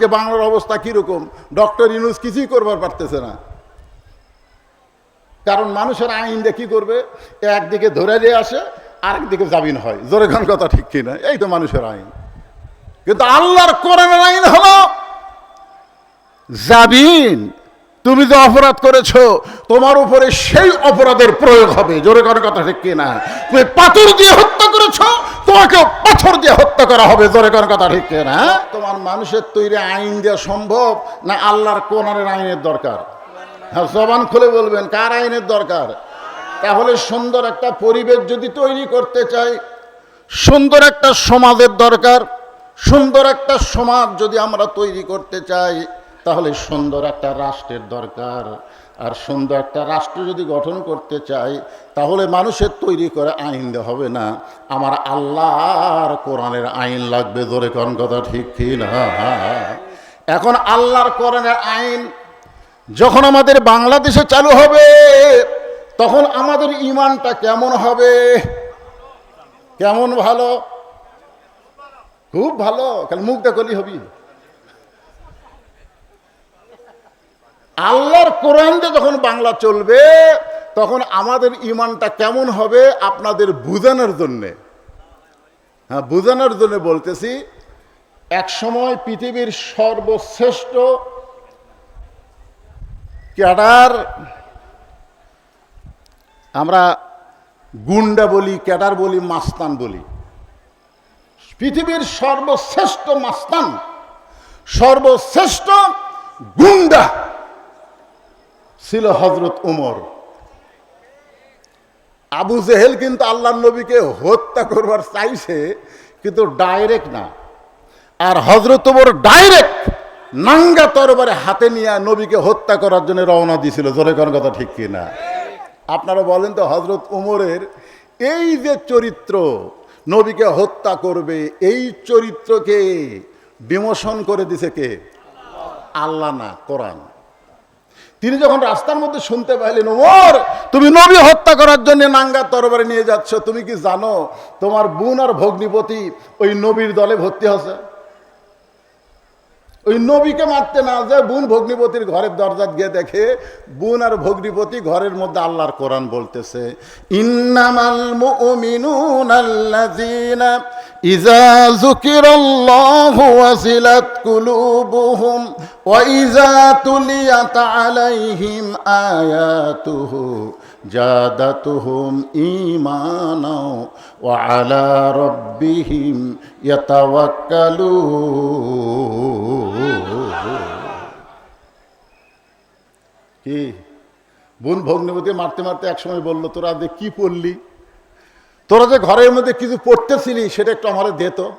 যে বাংলার অবস্থা কীরকম? ডক্টর ইউনুস কিছুই করবার পারতেছে না। কারণ মানুষের আইন দিয়ে কি করবে? একদিকে ধরে দিয়ে আসে, আরেকদিকে জামিন হয়। জোরে খান কথা ঠিক কিনা? এই তো মানুষের আইন। কিন্তু আল্লাহর করেন আইন হলো জামিন। তুমি যে অপরাধ করেছ, তোমার উপরে সেই অপরাধের প্রয়োগ হবে। জোরে করে কথা ঠিক কিনা? তুমি পাথর দিয়ে হত্যা করেছ তোমাকে পাথর দিয়ে হত্যা করা হবে। জোরে করে কথা ঠিক কিনা? তোমার মানুষের তৈরি আইন দেওয়া সম্ভব না আল্লাহর কোরআনের আইনের দরকার? হ্যাঁ জবান খুলে বলবেন, কার আইনের দরকার? তাহলে সুন্দর একটা পরিবেশ যদি তৈরি করতে চাই, সুন্দর একটা সমাজের দরকার, সুন্দর একটা সমাজ যদি আমরা তৈরি করতে চাই তাহলে সুন্দর একটা রাষ্ট্রের দরকার। আর সুন্দর একটা রাষ্ট্র যদি গঠন করতে চাই, তাহলে মানুষের তৈরি করে আইন হবে না। আমার আল্লাহর কোরআনের আইন লাগবে ধরে কোন কথা ঠিক কি না? এখন আল্লাহর কোরআনের আইন যখন আমাদের বাংলাদেশে চালু হবে, তখন আমাদের ইমানটা কেমন হবে? কেমন ভালো? খুব ভালো। কাল মুখ দেখলি হবি। আল্লাহর কোরআনটা যখন বাংলা চলবে, তখন আমাদের ইমানটা কেমন হবে আপনাদের বুঝানোর জন্যে। হ্যাঁ বুঝানোর জন্য বলতেছি এক সময় পৃথিবীর সর্বশ্রেষ্ঠ ক্যাডার, আমরা গুন্ডা বলি, ক্যাডার বলি, মাস্তান বলি। পৃথিবীর সর্বশ্রেষ্ঠ মাস্তান, সর্বশ্রেষ্ঠ গুন্ডা। ছিল হজরত উমর। আবু জেহেল কিন্তু আল্লাহ নবীকে হত্যা করবার চাইছে, কিন্তু ডাইরেক্ট না। আর হজরত উমর ডাইরেক্ট নাঙ্গা তরবারে হাতে নিয়ে নবীকে হত্যা করার জন্য রওনা দিয়েছিল। জোরে কোন কথা ঠিক কিনা আপনারা বলেন তো হজরত উমরের এই যে চরিত্র, নবীকে হত্যা করবে, এই চরিত্রকে ডিমোশন করে দিছে কে? আল্লাহ না, কোরআন। তিনি যখন রাস্তার মধ্যে শুনতে পাইলেন, ওমর, তুমি নবী হত্যা করার জন্য নাঙ্গা তরবারে নিয়ে যাচ্ছ, তুমি কি জানো তোমার বোন আর ভগ্নিপতি ওই নবীর দলে ভর্তি হচ্ছে ওই নবীকে মারতে না যায়, বোন ভগ্নিপতির ঘরের দরজা গিয়ে দেখে, বোন আর ভগ্নিপতি ঘরের মধ্যে আল্লাহর কোরআন বলতেছে, ইন্নামাল মুমিনুন আল্লাযীনা ইযা যুকিরাল্লাহু ওয়াজিলাত কুলুবুহুম ওয়া ইযা তুলিয়াত আলাইহিম আয়াতুহু। জাদাতুহুম ঈমানা ওয়া আলা রাব্বিহিম ইয়াতাওয়াক্কালুন। কি? বোন ভগ্নবতী মারতে মারতে একসময় বলল, তোরা যে কি পড়লি? তোরা যে ঘরের মধ্যে কিছু পড়তেছিলি, সেটা একটু আমার দে তো।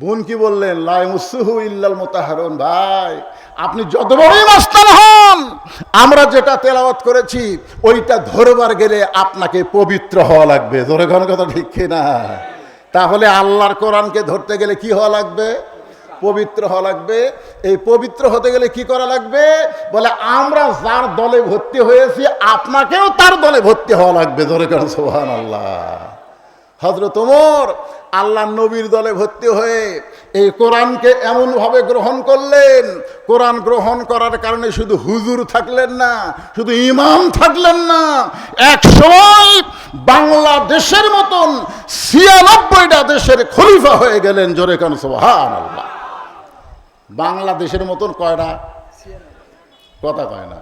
বোন কি বললেন লাই মুসুহু ইল্লাল মোতাহারুন। ভাই, আপনি যত বড়ই মাস্তান হন আমরা যেটা তেলাওয়াত করেছি, ওইটা ধরবার গেলে আপনাকে পবিত্র হওয়া লাগবে। ধরে ঘন কথা ঠিক না তাহলে আল্লাহর কোরআনকে ধরতে গেলে কি হওয়া লাগবে? পবিত্র হওয়া লাগবে। এই পবিত্র হতে গেলে কি করা লাগবে? বলে, আমরা যার দলে ভর্তি হয়েছি, আপনাকেও তার দলে ভর্তি হওয়া লাগবে। ধরে কেন সোহান আল্লাহ হজরত ওমর আল্লাহ নবীর দলে ভর্তি হয়ে এই কোরআনকে এমনভাবে গ্রহণ করলেন, কোরআন গ্রহণ করার কারণে শুধু হুজুর থাকলেন না, শুধু ইমাম থাকলেন না, এক সময় বাংলাদেশের মতন ছিয়ানব্বইটা দেশের খলিফা হয়ে গেলেন জোরে কান সোহান আল্লাহ বাংলাদেশের মতন কয়টা কথা কয় না।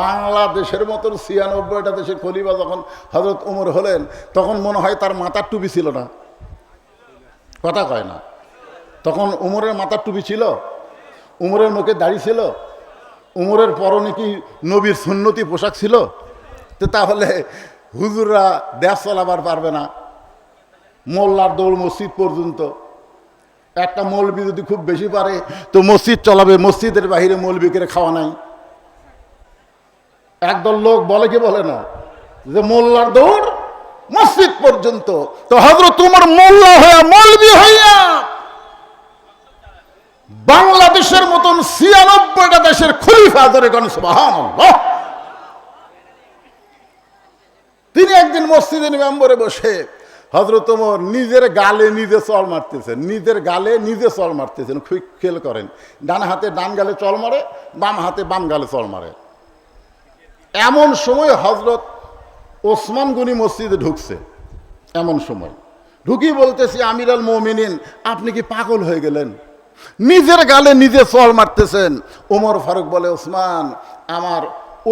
বাংলাদেশের মতন ছিয়ানব্বইটা দেশের খলিফা যখন হজরত উমর হলেন, তখন মনে হয় তার মাথার টুপি ছিল না। কথা কয় না। তখন উমরের মাথার টুপি ছিল, উমরের মুখে দাড়ি ছিল, উমরের পরনে কি নবীর সুন্নতি পোশাক ছিল? তো তাহলে হুজুররা দেশ চালাবার পারবে না। মোল্লার দৌড় মসজিদ পর্যন্ত। একটা মৌলবি যদি খুব বেশি পারে, তো মসজিদ চলাবে, মসজিদের বাহিরে মৌলবিকে খাওয়া নাই। একদল লোক বলে কি বলে না? যে মোল্লার দৌড় মসজিদ পর্যন্ত। তো হজরত তোমার মোল্লা হইয়া মৌলবি হইয়া বাংলাদেশের মতন ছিয়ানব্বইটা দেশের খলিফা ধরে তিনি একদিন মসজিদের মেম্বরে বসে হজরত নিজের গালে নিজে চল মারতেছেন, নিজের গালে নিজে চল মারতেছেন, খুব খেল করেন। ডান হাতে ডান গালে চল মারে, বাম হাতে বাম গালে চল মারে। এমন সময় হজরত ওসমান গনি মসজিদে ঢুকছে, এমন সময়। ঢুকি বলতেছি আমির আল মোমিনিন, আপনি কি পাগল হয়ে গেলেন? নিজের গালে নিজে চল মারতেছেন। ওমর ফারুক বলে, ওসমান, আমার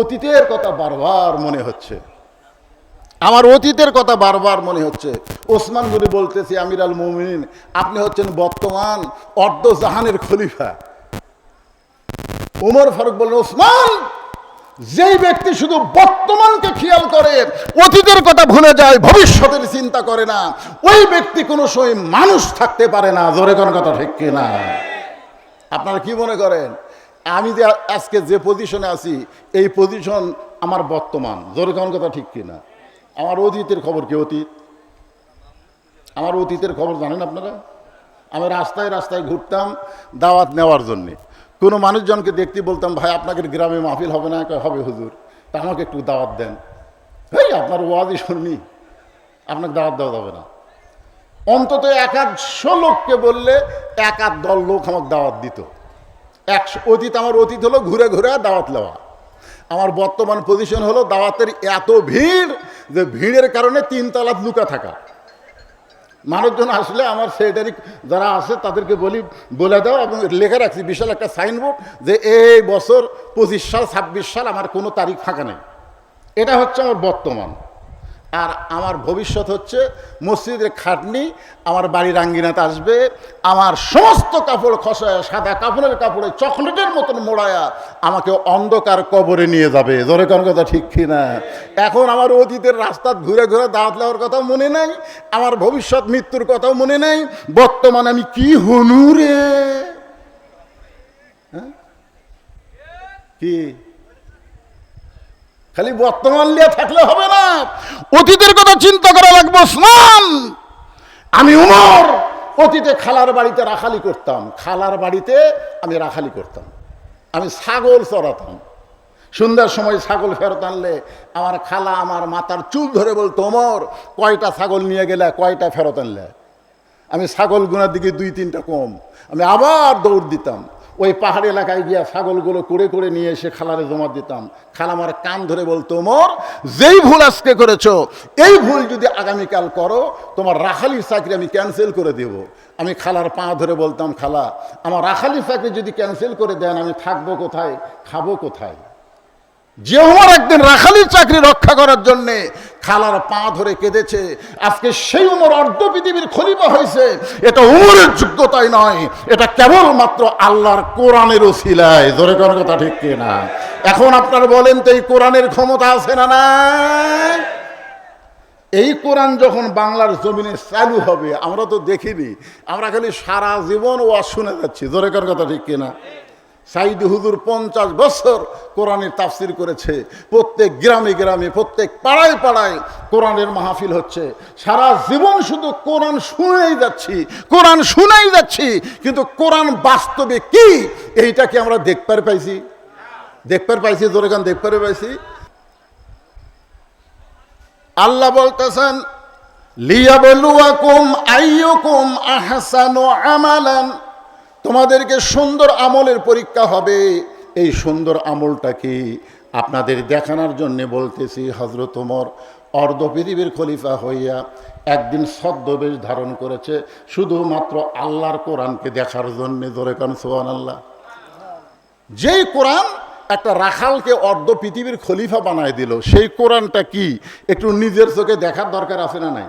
অতীতের কথা বারবার মনে হচ্ছে। আমার অতীতের কথা বারবার মনে হচ্ছে। ওসমান গনি বলতেছি আমির আল মোমিন আপনি হচ্ছেন বর্তমান অর্ধ জাহানের খলিফা। ওমর ফারুক বললেন, ওসমান যেই ব্যক্তি শুধু বর্তমানকে খেয়াল করে, অতীতের কথা ভুলে যায়, ভবিষ্যতের চিন্তা করে না, ওই ব্যক্তি কোনো সময় মানুষ থাকতে পারে না। জোরে কোন কথা ঠিক কিনা? আপনারা কি মনে করেন? আমি যে আজকে যে পজিশনে আছি, এই পজিশন আমার বর্তমান। জোরে কোন কথা ঠিক কিনা? আমার অতীতের খবর কি অতীত? আমার অতীতের খবর জানেন আপনারা? আমি রাস্তায় রাস্তায় ঘুরতাম, দাওয়াত নেওয়ার জন্যে। কোনো মানুষজনকে দেখতে বলতাম, ভাই আপনাদের গ্রামে মাহফিল হবে না? হবে হুজুর, তা আমাকে একটু দাওয়াত দেন। এই, আপনার ওয়াজই শুনি, আপনাকে দাওয়াত দেওয়া যাবে না। অন্তত এক আধশো লোককে বললে এক আধ দল লোক আমাকে দাওয়াত দিত। একশো অতীত, আমার অতীত হলো ঘুরে ঘুরে দাওয়াত নেওয়া। আমার বর্তমান পজিশন হলো দাওয়াতের এত ভিড় যে ভিড়ের কারণে তিন তালাত লুকা থাকা। মানুষজন আসলে আমার সেটারি যারা আছে তাদেরকে বলি, বলে দাও এবং লেখা রাখছি। বিশাল একটা সাইনবোর্ড যে এই বছর পঁচিশ সাল, ছাব্বিশ সাল আমার কোনো তারিখ ফাঁকা নেই। এটা হচ্ছে আমার বর্তমান। আর আমার ভবিষ্যৎ হচ্ছে মসজিদের খাটনি, আমার বাড়ির আঙ্গিনাতে আসবে, আমার সমস্ত কাপড় খসায়, সাদা কাপড়ের কাপড়ে, চকলেটের মতন মোড়ায়া আমাকে অন্ধকার কবরে নিয়ে যাবে। ধরে কোন কথা ঠিক কি না এখন আমার অতীতের রাস্তা ঘুরে ঘুরে দাওয়াত নেওয়ার কথাও মনে নাই, আমার ভবিষ্যৎ মৃত্যুর কথাও মনে নাই, বর্তমানে আমি কি হনু রে? হ্যাঁ? কি? খালি বর্তমান নিয়ে থাকলে হবে না। অতীতের কথা চিন্তা করা লাগবে ওসমান। আমি উমর। অতীতে খালার বাড়িতে রাখালি করতাম। খালার বাড়িতে আমি রাখালি করতাম। আমি ছাগল চড়াতাম। সন্ধ্যার সময় ছাগল ফেরত আনলে আমার খালা আমার মাথার চুল ধরে বলতো ওমর কয়টা ছাগল নিয়ে গেলে, কয়টা ফেরত আনলে? আমি ছাগল গুনার দিকে দুই তিনটা কম। আমি আবার দৌড় দিতাম। ওই পাহাড়ি এলাকায় গিয়া ছাগলগুলো করে করে নিয়ে এসে খালারে জমা দিতাম। খালামার কান ধরে বলতো মোর যেই ভুল আজকে করেছ, এই ভুল যদি আগামীকাল করো, তোমার রাখালির চাকরি আমি ক্যান্সেল করে দেব। আমি খালার পা ধরে বলতাম, খালা, আমার রাখালির চাকরি যদি ক্যান্সেল করে দেন, আমি থাকব কোথায়? খাব কোথায়? যে একদিন রাখালির চাকরি রক্ষা করার জন্য খালার পা ধরে কেঁদেছে। আজকে সেই উমর অর্ধ পৃথিবীর খলিফা হয়েছে। এটা উমরের যোগ্যতাই নয়, এটা কেবলমাত্র আল্লাহর কোরআনের ওসিলায়। ধরে কোন কথা ঠিক না এখন আপনারা বলেন তো, এই কোরআনের ক্ষমতা আছে না নাই? এই কোরআন যখন বাংলার জমিনে চালু হবে, আমরা তো দেখিনি। আমরা খালি সারা জীবন ওয়াজ শুনে যাচ্ছি। জোরে কথা ঠিক কিনা? সাইদ হুজুর পঞ্চাশ বছর কোরআনের তাফসির করেছে। প্রত্যেক গ্রামে গ্রামে, প্রত্যেক পাড়ায় পাড়ায় কোরআনের মাহফিল হচ্ছে। সারা জীবন শুধু কোরআন শুনেই যাচ্ছি, কোরআন শুনেই যাচ্ছি, কিন্তু কোরআন বাস্তবে কি? এইটা কি আমরা দেখতে পাইছি। দেখতে পাইছি, জোরে গান দেখতে পাইছি। আল্লাহ বলতেছেন, লিয়াবলুয়াকুম আইয়ুকুম আহসানু আমালান। তোমাদেরকে সুন্দর আমলের পরীক্ষা হবে। এই সুন্দর আমলটা কি আপনাদের দেখানোর জন্য বলতেছি হজরত ওমর অর্ধ পৃথিবীর খলিফা হইয়া একদিন ছদ্মবেশ ধারণ করেছে, শুধুমাত্র আল্লাহর কোরআনকে দেখার জন্য ধরে কান সোহান আল্লাহ যেই কোরআন একটা রাখালকে অর্ধ পৃথিবীর খলিফা বানায় দিল, সেই কোরআনটা কি একটু নিজের চোখে দেখার দরকার আছে না নাই?